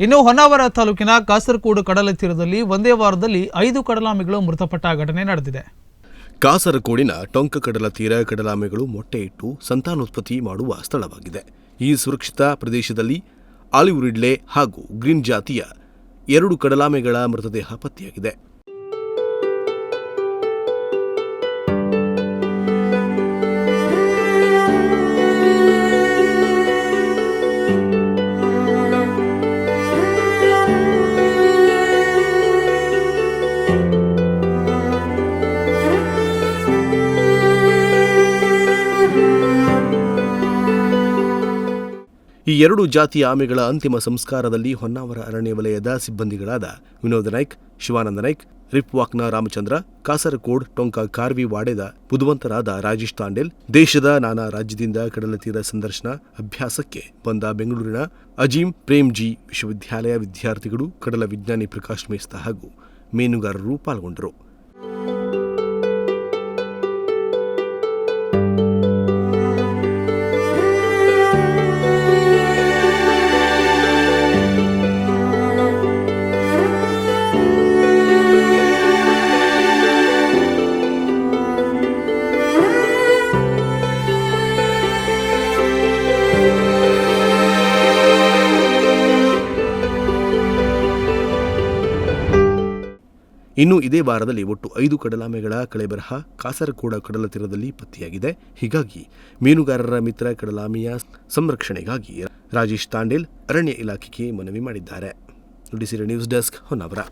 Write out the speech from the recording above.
ಇನ್ನು ಹೊನ್ನಾವರ ತಾಲೂಕಿನ ಕಾಸರಗೋಡು ಕಡಲ ತೀರದಲ್ಲಿ ಒಂದೇ ವಾರದಲ್ಲಿ ಐದು ಕಡಲಾಮೆಗಳು ಮೃತಪಟ್ಟ ಘಟನೆ ನಡೆದಿದೆ. ಕಾಸರಗೋಡಿನ ಟೊಂಕ ಕಡಲ ತೀರ ಕಡಲಾಮೆಗಳು ಮೊಟ್ಟೆ ಇಟ್ಟು ಸಂತಾನೋತ್ಪತ್ತಿ ಮಾಡುವ ಸ್ಥಳವಾಗಿದೆ. ಈ ಸುರಕ್ಷಿತ ಪ್ರದೇಶದಲ್ಲಿ ಆಲಿವ್ ರಿಡ್ಲೆ ಹಾಗೂ ಗ್ರೀನ್ ಜಾತಿಯ ಎರಡು ಕಡಲಾಮೆಗಳ ಮೃತದೇಹ ಪತ್ತೆಯಾಗಿದೆ. ಈ ಎರಡು ಜಾತಿಯ ಆಮೆಗಳ ಅಂತಿಮ ಸಂಸ್ಕಾರದಲ್ಲಿ ಹೊನ್ನಾವರ ಅರಣ್ಯ ವಲಯದ ಸಿಬ್ಬಂದಿಗಳಾದ ವಿನೋದ ನಾಯ್ಕ್, ಶಿವಾನಂದ ನಾಯ್ಕ್ ರಿಪ್ವಾಕ್ನ ರಾಮಚಂದ್ರ ಕಾಸರಕೋಡ್ ಟೊಂಕ ಕಾರ್ವಿ ವಾಡೆದ ಬುಧವಂತರಾದ ರಾಜೇಶ್ ತಾಂಡೇಲ್, ದೇಶದ ನಾನಾ ರಾಜ್ಯದಿಂದ ಕಡಲತೀರ ಸಂದರ್ಶನ ಅಭ್ಯಾಸಕ್ಕೆ ಬಂದ ಬೆಂಗಳೂರಿನ ಅಜೀಂ ಪ್ರೇಮ್ಜಿ ವಿಶ್ವವಿದ್ಯಾಲಯ ವಿದ್ಯಾರ್ಥಿಗಳು ಕಡಲ ವಿಜ್ಞಾನಿ ಪ್ರಕಾಶ್ ಮೇಸ್ತಾ ಹಾಗೂ ಮೀನುಗಾರರು ಪಾಲ್ಗೊಂಡರು ಇನ್ನು ಇದೇ ವಾರದಲ್ಲಿ ಒಟ್ಟು ಐದು ಕಡಲಾಮೆಗಳ ಕಳೆಬರಹ ಕಾಸರಗೋಡ ಕಡಲ ತೀರದಲ್ಲಿ ಪತ್ತೆಯಾಗಿದೆ. ಹೀಗಾಗಿ ಮೀನುಗಾರರ ಮಿತ್ರ ಕಡಲಾಮೆಯ ಸಂರಕ್ಷಣೆಗಾಗಿ ರಾಜೇಶ್ ತಾಂಡೇಲ್ ಅರಣ್ಯ ಇಲಾಖೆಗೆ ಮನವಿ ಮಾಡಿದ್ದಾರೆ. Nudisiri news desk Honnavar.